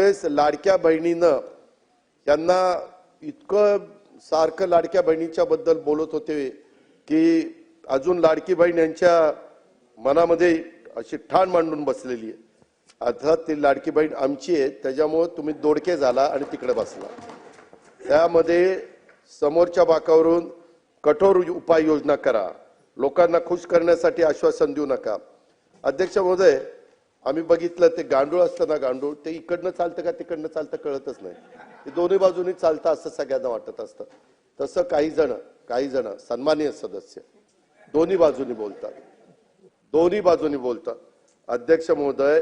त्यावेळेस लाडक्या बहिणीनं यांना इतकं सारखं लाडक्या बहिणीच्या बद्दल बोलत होते की अजून लाडकी बहीण यांच्या मनामध्ये अशी ठाण मांडून बसलेली आहे. अर्थात ती लाडकी बहीण आमची आहे त्याच्यामुळं तुम्ही दोडके झाला आणि तिकडे बसला. त्यामध्ये समोरच्या बाकावरून कठोर उपाययोजना करा. लोकांना खुश करण्यासाठी आश्वासन देऊ नका. अध्यक्ष महोदय आम्ही बघितलं ते गांडूळ असतं ना गांडूळ ते इकडनं चालतं का तिकडनं चालतं कळतच नाही. ते दोन्ही बाजूनी चालतं असं सगळ्यांना वाटत असतं. तसं काही जण काही जण सन्मानीय सदस्य दोन्ही बाजूनी बोलतात. दोन्ही बाजूनी बोलतात. अध्यक्ष महोदय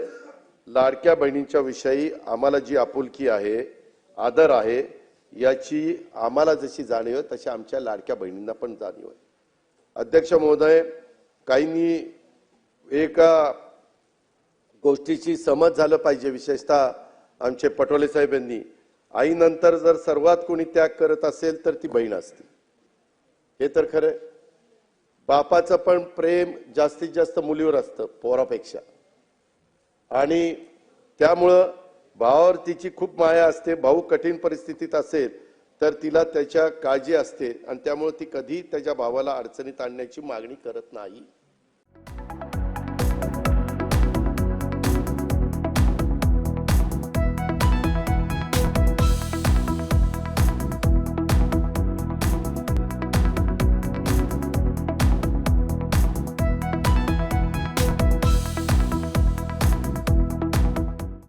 लाडक्या बहिणींच्या विषयी आम्हाला जी आपुलकी आहे आदर आहे याची आम्हाला जशी जाणीव आहे तशी आमच्या लाडक्या बहिणींना पण जाणीव आहे. अध्यक्ष महोदय काहींनी एका गोष्टीची समज झालं पाहिजे. विशेषतः आमचे पटोले साहेब यांनी आईनंतर जर सर्वात कोणी त्याग करत असेल तर ती बहीण असते. हे तर खरं बापाचं पण प्रेम जास्तीत जास्त मुलीवर असतं पोरापेक्षा. आणि त्यामुळं भावावर तिची खूप माया असते भाऊ कठीण परिस्थितीत असेल तर तिला त्याच्या काळजी असते आणि त्यामुळे ती कधी त्याच्या भावाला अडचणीत आणण्याची मागणी करत नाही.